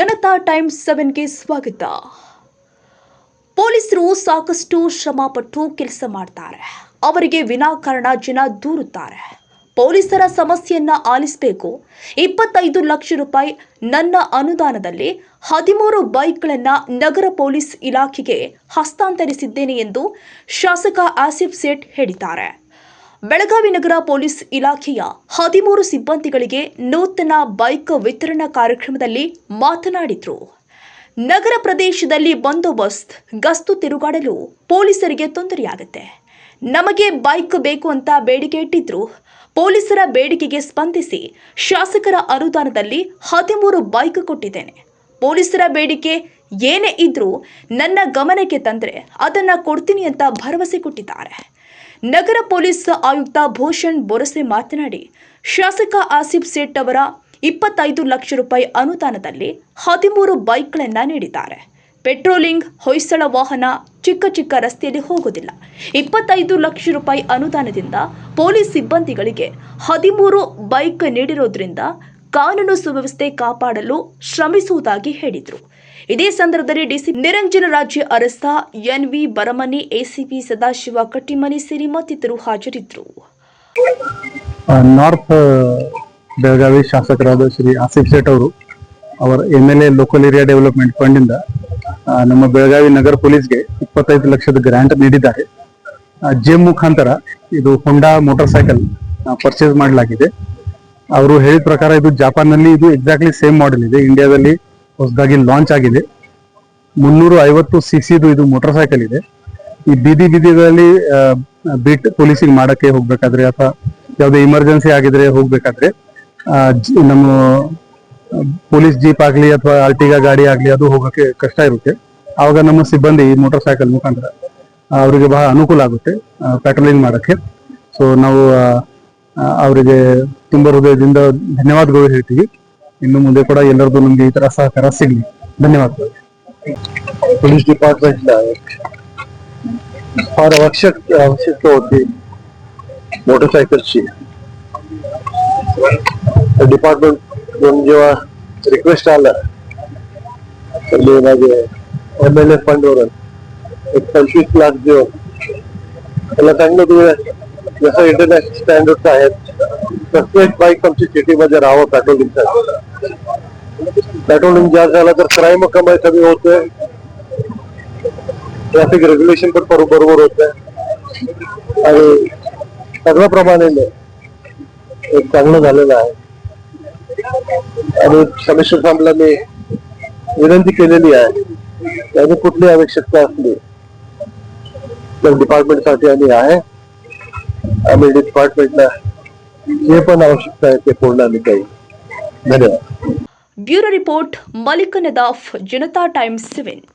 Janata times ಸೆವೆನ್ಗೆ ಸ್ವಾಗತ. ಪೊಲೀಸರು ಸಾಕಷ್ಟು ಶ್ರಮ ಪಟ್ಟು ಕೆಲಸ ಮಾಡ್ತಾರೆ. ಅವರಿಗೆ ವಿನಾಕಾರಣ ಜನ ದೂರುತ್ತಾರೆ. ಪೊಲೀಸರ ಸಮಸ್ಯೆಯನ್ನ ಆಲಿಸಬೇಕು. ಇಪ್ಪತ್ತೈದು ಲಕ್ಷ ರೂಪಾಯಿ ನನ್ನ ಅನುದಾನದಲ್ಲಿ ಹದಿಮೂರು ಬೈಕ್ಗಳನ್ನು ನಗರ ಪೊಲೀಸ್ ಇಲಾಖೆಗೆ ಹಸ್ತಾಂತರಿಸಿದ್ದೇನೆ ಎಂದು ಶಾಸಕ ಆಸಿಫ್ ಸೇಠ್ ಹೇಳಿದ್ದಾರೆ. ಬೆಳಗಾವಿ ನಗರ ಪೊಲೀಸ್ ಇಲಾಖೆಯ ಹದಿಮೂರು ಸಿಬ್ಬಂದಿಗಳಿಗೆ ನೂತನ ಬೈಕ್ ವಿತರಣಾ ಕಾರ್ಯಕ್ರಮದಲ್ಲಿ ಮಾತನಾಡಿದರು. ನಗರ ಪ್ರದೇಶದಲ್ಲಿ ಬಂದೋಬಸ್ತ್ ಗಸ್ತು ತಿರುಗಾಡಲು ಪೊಲೀಸರಿಗೆ ತೊಂದರೆಯಾಗುತ್ತೆ. ನಮಗೆ ಬೈಕ್ ಬೇಕು ಅಂತ ಬೇಡಿಕೆ ಇಟ್ಟಿದ್ರು. ಪೊಲೀಸರ ಬೇಡಿಕೆಗೆ ಸ್ಪಂದಿಸಿ ಶಾಸಕರ ಅನುದಾನದಲ್ಲಿ ಹದಿಮೂರು ಬೈಕ್ ಕೊಟ್ಟಿದ್ದೇನೆ. ಪೊಲೀಸರ ಬೇಡಿಕೆ ಏನೇ ಇದ್ರೂ ನನ್ನ ಗಮನಕ್ಕೆ ತಂದರೆ ಅದನ್ನು ಕೊಡ್ತೀನಿ ಅಂತ ಭರವಸೆ ಕೊಟ್ಟಿದ್ದಾರೆ. ನಗರ ಪೊಲೀಸ್ ಆಯುಕ್ತ ಭೂಷಣ್ ಬೊರಸೆ ಮಾತನಾಡಿ, ಶಾಸಕ ಆಸಿಫ್ ಸೇಠ್ ಅವರ ಇಪ್ಪತ್ತೈದು ಲಕ್ಷ ರೂಪಾಯಿ ಅನುದಾನದಲ್ಲಿ ಹದಿಮೂರು ಬೈಕ್ಗಳನ್ನು ನೀಡಿದ್ದಾರೆ. ಪೆಟ್ರೋಲಿಂಗ್, ಹೊಯ್ಸಳ ವಾಹನ ಚಿಕ್ಕ ಚಿಕ್ಕ ರಸ್ತೆಯಲ್ಲಿ ಹೋಗೋದಿಲ್ಲ ಇಪ್ಪತ್ತೈದು ಲಕ್ಷ ರೂಪಾಯಿ ಅನುದಾನದಿಂದ ಪೊಲೀಸ್ ಸಿಬ್ಬಂದಿಗಳಿಗೆ ಹದಿಮೂರು ಬೈಕ್ ನೀಡಿರೋದ್ರಿಂದ ಕಾನೂನು ಸುವ್ಯವಸ್ಥೆ ಕಾಪಾಡಲು ಶ್ರಮಿಸುವುದಾಗಿ ಹೇಳಿದರು. ಇದೇ ಸಂದರ್ಭದಲ್ಲಿ DC Niranjana Rajya Arasa NV Baramani ACP Sadashiva Kattimani Siri ಮತ್ತಿತರರು ಹಾಜರಿದ್ದರು. ನಾರ್ತ್ ಬೆಳಗಾವಿ ಶಾಸಕರಾದ ಶ್ರೀ ಆಸಿಫ್ ಸೇಠ್ ಅವರು ಅವರ M L A local area development fund ಇಂದ ನಮ್ಮ ಬೆಳಗಾವಿ ನಗರ ಪೊಲೀಸ್ಗೆ ಇಪ್ಪತ್ತೈದು ಲಕ್ಷದ ಗ್ರಾಂಟ್ ನೀಡಿದ್ದಾರೆ. ಜಿಮ್ ಮುಖಾಂತರ ಇದು ಹೊಂಡಾ ಮೋಟಾರ್ ಸೈಕಲ್ ಪರ್ಚೇಸ್ ಮಾಡಲಾಗಿದೆ. ಅವರು ಹೇಳಿದ ಪ್ರಕಾರ ಇದು ಜಾಪಾನ್ನಲ್ಲಿ ಇದು ಎಕ್ಸಾಕ್ಟ್ಲಿ ಸೇಮ್ ಮಾಡೆಲ್ ಇದೆ. ಇಂಡಿಯಾದಲ್ಲಿ ಹೊಸದಾಗಿ ಲಾಂಚ್ ಆಗಿದೆ. ಮುನ್ನೂರು ಐವತ್ತು ಸಿ ಸಿದು ಇದು ಮೋಟಾರ್ ಸೈಕಲ್ ಇದೆ. ಈ ಬೀದಿ ಬೀದಿಗಳಲ್ಲಿ ಬಿಟ್ ಪೊಲೀಸಿಗೆ ಮಾಡಕ್ಕೆ ಹೋಗ್ಬೇಕಾದ್ರೆ ಅಥವಾ ಯಾವುದೇ ಇಮರ್ಜೆನ್ಸಿ ಆಗಿದ್ರೆ ಹೋಗ್ಬೇಕಾದ್ರೆ ನಮ್ಮ ಪೊಲೀಸ್ ಜೀಪ್ ಆಗ್ಲಿ ಅಥವಾ ಆರ್ಟಿಗಾ ಗಾಡಿ ಆಗ್ಲಿ ಅದು ಹೋಗಕ್ಕೆ ಕಷ್ಟ ಇರುತ್ತೆ. ಆವಾಗ ನಮ್ಮ ಸಿಬ್ಬಂದಿ ಮೋಟಾರ್ ಸೈಕಲ್ ಮುಖಾಂತರ ಅವರಿಗೆ ಬಹಳ ಅನುಕೂಲ ಆಗುತ್ತೆ ಪೆಟ್ರೋಲಿಂಗ್ ಮಾಡಕ್ಕೆ. ಸೊ ನಾವು ಅವರಿಗೆ ತುಂಬ ಹೃದಯದಿಂದ ಧನ್ಯವಾದಗಳು ಹೇಳ್ತೀವಿ. ಇನ್ನು ಮುಂದೆ ಕೂಡ ಎಲ್ಲರದು ನಮ್ಗೆ ಈ ತರ ಸಹಕಾರ ಸಿಗ್ಲಿ ಧನ್ಯವಾದಗಳು पोलीस डिपार्टमेंटला फार आवश्यक आवश्यकता होती मोटरसायकलची डिपार्टमेंट जेव्हा रिक्वेस्ट आला तर मी माझे एम एल ए फंडवरून एक पंचवीस लाख देऊन त्याला सांगितलं तुम्ही जसं इंटरनॅशनल स्टँडर्ड आहेत प्रत्येक बाईक आमची सिटीमध्ये राहावं पेट्रोलिंगसाठी पेट्रोलिंग जास्त झाला तर क्राईम कमाई कमी होतोय. ट्रॅफिक रेग्युलेशन पण बरोबर होत आहे आणि सगळ्या प्रमाणे एक चांगलं झालेलं आहे. आणि समिश्र सामला मी. विनंती केलेली आहे. त्याने कुठली आवश्यकता असली तर डिपार्टमेंटसाठी आम्ही आहे. आम्ही डिपार्टमेंटला जे पण आवश्यकता आहे ते पूर्ण आम्ही काही. धन्यवाद. Bureau report Maliknadaf Janata Times seven.